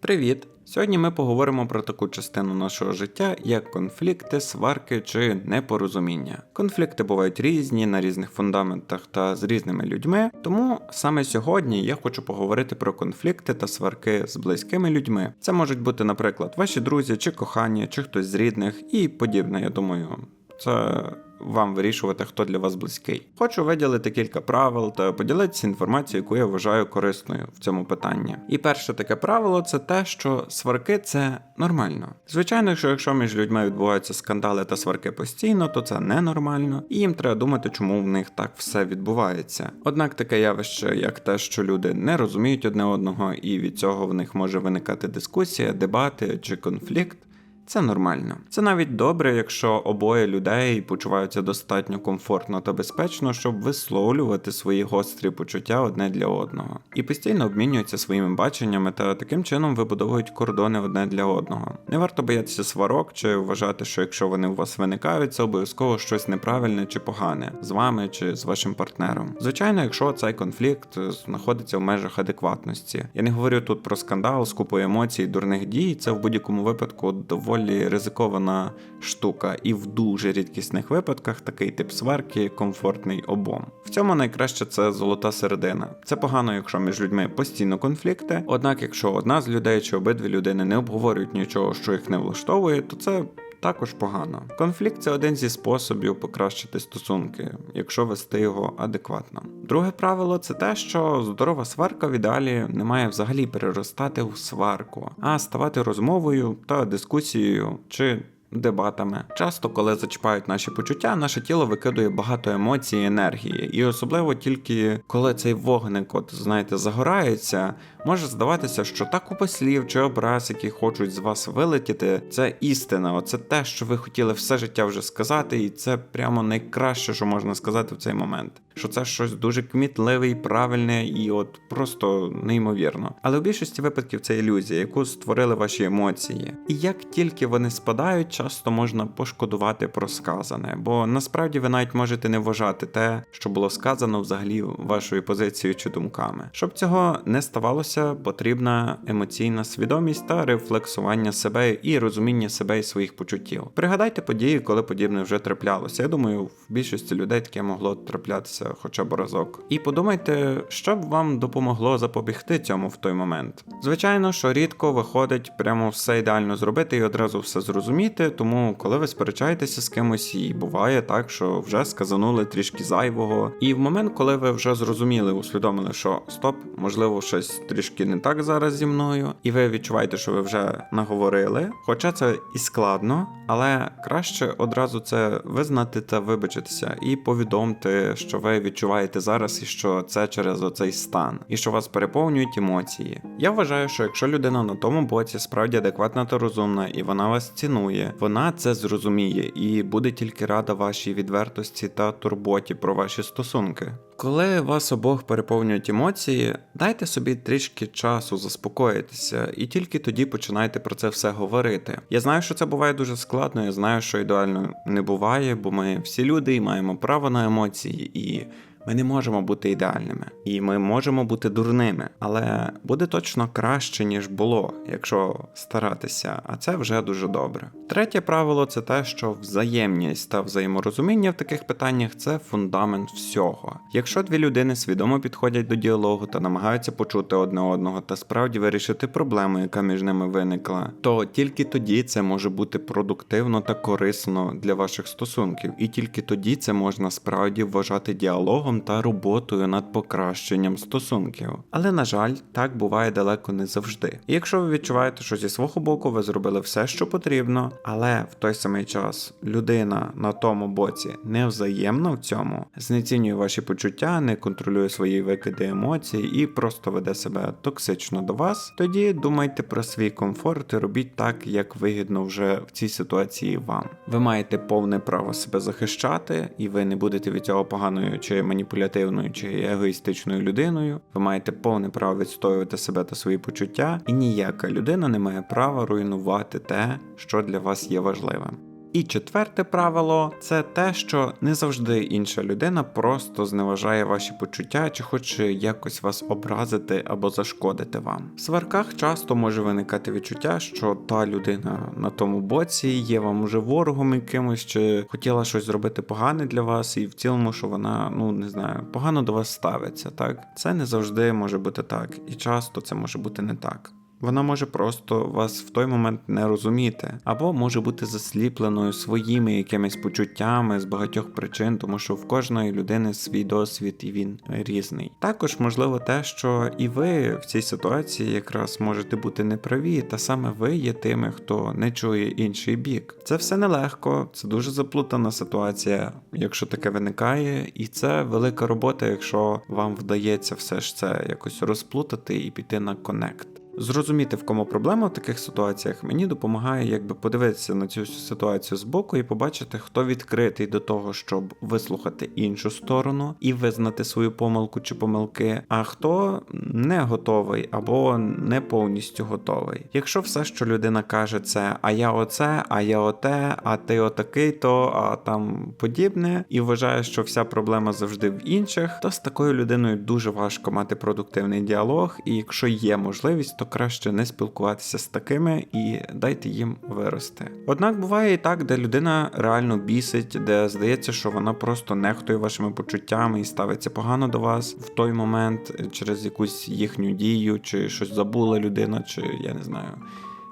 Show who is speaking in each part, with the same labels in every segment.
Speaker 1: Привіт! Сьогодні ми поговоримо про таку частину нашого життя, як конфлікти, сварки чи непорозуміння. Конфлікти бувають різні на різних фундаментах та з різними людьми, тому саме сьогодні я хочу поговорити про конфлікти та сварки з близькими людьми. Це можуть бути, наприклад, ваші друзі чи кохані, чи хтось з рідних і подібне. Я думаю, це вам вирішувати, хто для вас близький. Хочу виділити кілька правил та поділитися інформацією, яку я вважаю корисною в цьому питанні. І перше таке правило це те, що сварки це нормально. Звичайно, що якщо між людьми відбуваються скандали та сварки постійно, то це ненормально, і їм треба думати, чому в них так все відбувається. Однак таке явище, як те, що люди не розуміють одне одного, і від цього в них може виникати дискусія, дебати чи конфлікт. Це нормально. Це навіть добре, якщо обоє людей почуваються достатньо комфортно та безпечно, щоб висловлювати свої гострі почуття одне для одного, і постійно обмінюються своїми баченнями та таким чином вибудовують кордони одне для одного. Не варто боятися сварок чи вважати, що якщо вони у вас виникають, це обов'язково щось неправильне чи погане з вами чи з вашим партнером. Звичайно, якщо цей конфлікт знаходиться в межах адекватності. Я не говорю тут про скандал, скупу емоцій, дурних дій. Це в будь-якому випадку доволі доволі ризикована штука, і в дуже рідкісних випадках такий тип сварки комфортний обом. В цьому найкраще це золота середина. Це погано, якщо між людьми постійно конфлікти. Однак, якщо одна з людей чи обидві людини не обговорюють нічого, що їх не влаштовує, то це. Також погано. Конфлікт це один зі способів покращити стосунки, якщо вести його адекватно. Друге правило це те, що здорова сварка в ідеалі не має взагалі переростати в сварку, а ставати розмовою та дискусією чи дебатами. Часто, коли зачіпають наші почуття, наше тіло викидує багато емоцій і енергії, і особливо тільки коли цей вогник, от знаєте, загорається, може здаватися, що та купа слів чи образ, які хочуть з вас вилетіти, це істина. Оце те, що ви хотіли все життя вже сказати, і це прямо найкраще, що можна сказати в цей момент. Що це щось дуже кмітливе і правильне, і от просто неймовірно. Але в більшості випадків це ілюзія, яку створили ваші емоції. І як тільки вони спадають, часто можна пошкодувати про сказане, бо насправді ви навіть можете не вважати те, що було сказано взагалі вашою позицією чи думками. Щоб цього не ставалося, потрібна емоційна свідомість та рефлексування себе і розуміння себе і своїх почуттів. Пригадайте події, коли подібне вже траплялося. Я думаю, в більшості людей таке могло траплятися хоча б разок. І подумайте, що б вам допомогло запобігти цьому в той момент. Звичайно, що рідко виходить прямо все ідеально зробити і одразу все зрозуміти тому коли ви сперечаєтеся з кимось, і буває так, що вже сказанули трішки зайвого. І в момент, коли ви вже зрозуміли, усвідомили, що стоп, можливо, щось трішки не так зараз зі мною, і ви відчуваєте, що ви вже наговорили. Хоча це і складно, але краще одразу це визнати та вибачитися, і повідомте, що ви відчуваєте зараз, і що це через оцей стан, і що вас переповнюють емоції. Я вважаю, що якщо людина на тому боці справді адекватна та розумна, і вона вас цінує, вона це зрозуміє і буде тільки рада вашій відвертості та турботі про ваші стосунки. Коли вас обох переповнюють емоції, дайте собі трішки часу заспокоїтися, і тільки тоді починайте про це все говорити. Я знаю, що це буває дуже складно, я знаю, що ідеально не буває, бо ми всі люди і маємо право на емоції і. Ми не можемо бути ідеальними, і ми можемо бути дурними, але буде точно краще, ніж було, якщо старатися, а це вже дуже добре. Третє правило це те, що взаємність та взаєморозуміння в таких питаннях це фундамент всього. Якщо дві людини свідомо підходять до діалогу та намагаються почути одне одного та справді вирішити проблему, яка між ними виникла, то тільки тоді це може бути продуктивно та корисно для ваших стосунків, і тільки тоді це можна справді вважати діалогом та роботою над покращенням стосунків. Але, на жаль, так буває далеко не завжди. І якщо ви відчуваєте, що зі свого боку ви зробили все, що потрібно, але в той самий час людина на тому боці не взаємна в цьому, знецінює ваші почуття, не контролює свої викиди емоцій і просто веде себе токсично до вас, тоді думайте про свій комфорт і робіть так, як вигідно вже в цій ситуації вам. Ви маєте повне право себе захищати, і ви не будете від цього поганою чи маніпулювати маніпулятивною чи егоїстичною людиною. Ви маєте повне право відстоювати себе та свої почуття, і ніяка людина не має права руйнувати те, що для вас є важливим. І четверте правило це те, що не завжди інша людина просто зневажає ваші почуття чи хоче якось вас образити або зашкодити вам. В сварках часто може виникати відчуття, що та людина на тому боці є вам уже ворогом якимось, чи хотіла щось зробити погане для вас, і в цілому, що вона, ну не знаю, погано до вас ставиться. Так це не завжди може бути так, і часто це може бути не так. Вона може просто вас в той момент не розуміти, або може бути засліпленою своїми якимись почуттями з багатьох причин, тому що в кожної людини свій досвід і він різний. Також можливо те, що і ви в цій ситуації якраз можете бути неправі, та саме ви є тими, хто не чує інший бік. Це все нелегко, це дуже заплутана ситуація, якщо таке виникає, і це велика робота, якщо вам вдається все ж це якось розплутати і піти на коннект. Зрозуміти, в кому проблема в таких ситуаціях, мені допомагає якби подивитися на цю ситуацію збоку і побачити, хто відкритий до того, щоб вислухати іншу сторону і визнати свою помилку чи помилки, а хто не готовий або не повністю готовий. Якщо все, що людина каже, це а я оце, а я оте, а ти отакий, то а там подібне, і вважає, що вся проблема завжди в інших, то з такою людиною дуже важко мати продуктивний діалог, і якщо є можливість, то краще не спілкуватися з такими і дайте їм вирости. Однак буває і так, де людина реально бісить, де здається, що вона просто нехтує вашими почуттями і ставиться погано до вас в той момент через якусь їхню дію, чи щось забула людина, чи я не знаю,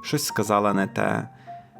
Speaker 1: щось сказала не те.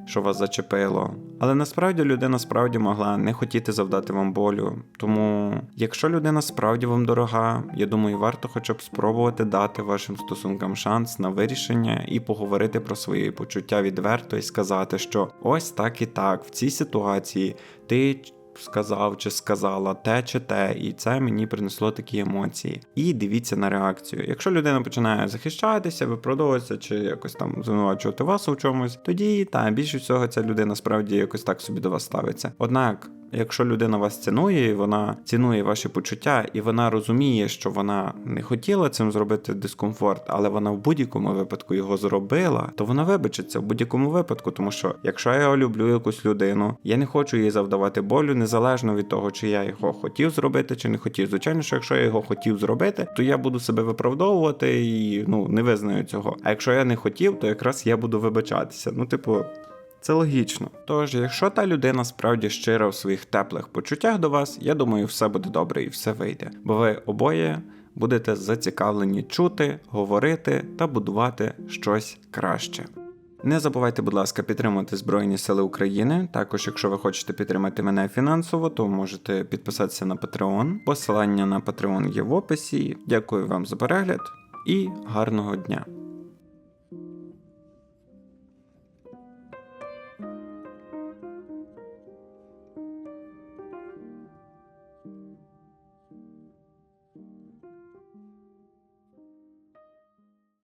Speaker 1: Що вас зачепило, але насправді людина справді могла не хотіти завдати вам болю. Тому, якщо людина справді вам дорога, я думаю, варто хоча б спробувати дати вашим стосункам шанс на вирішення і поговорити про свої почуття відверто і сказати, що ось так і так, в цій ситуації ти сказав чи сказала те чи те, і це мені принесло такі емоції. І дивіться на реакцію. Якщо людина починає захищатися, виправдовуватися чи якось там звинувачувати вас у чомусь, тоді та більше всього ця людина справді якось так собі до вас ставиться. Однак. Якщо людина вас цінує, і вона цінує ваші почуття, і вона розуміє, що вона не хотіла цим зробити дискомфорт, але вона в будь-якому випадку його зробила, то вона вибачиться в будь-якому випадку, тому що якщо я люблю якусь людину, я не хочу їй завдавати болю, незалежно від того, чи я його хотів зробити, чи не хотів. Звичайно, що якщо я його хотів зробити, то я буду себе виправдовувати і ну не визнаю цього. А якщо я не хотів, то якраз я буду вибачатися. Ну, типу. Це логічно. Тож, якщо та людина справді щира в своїх теплих почуттях до вас, я думаю, все буде добре і все вийде. Бо ви обоє будете зацікавлені чути, говорити та будувати щось краще. Не забувайте, будь ласка, підтримувати Збройні Сили України. Також, якщо ви хочете підтримати мене фінансово, то можете підписатися на Patreon. Посилання на Patreon є в описі. Дякую вам за перегляд і гарного дня!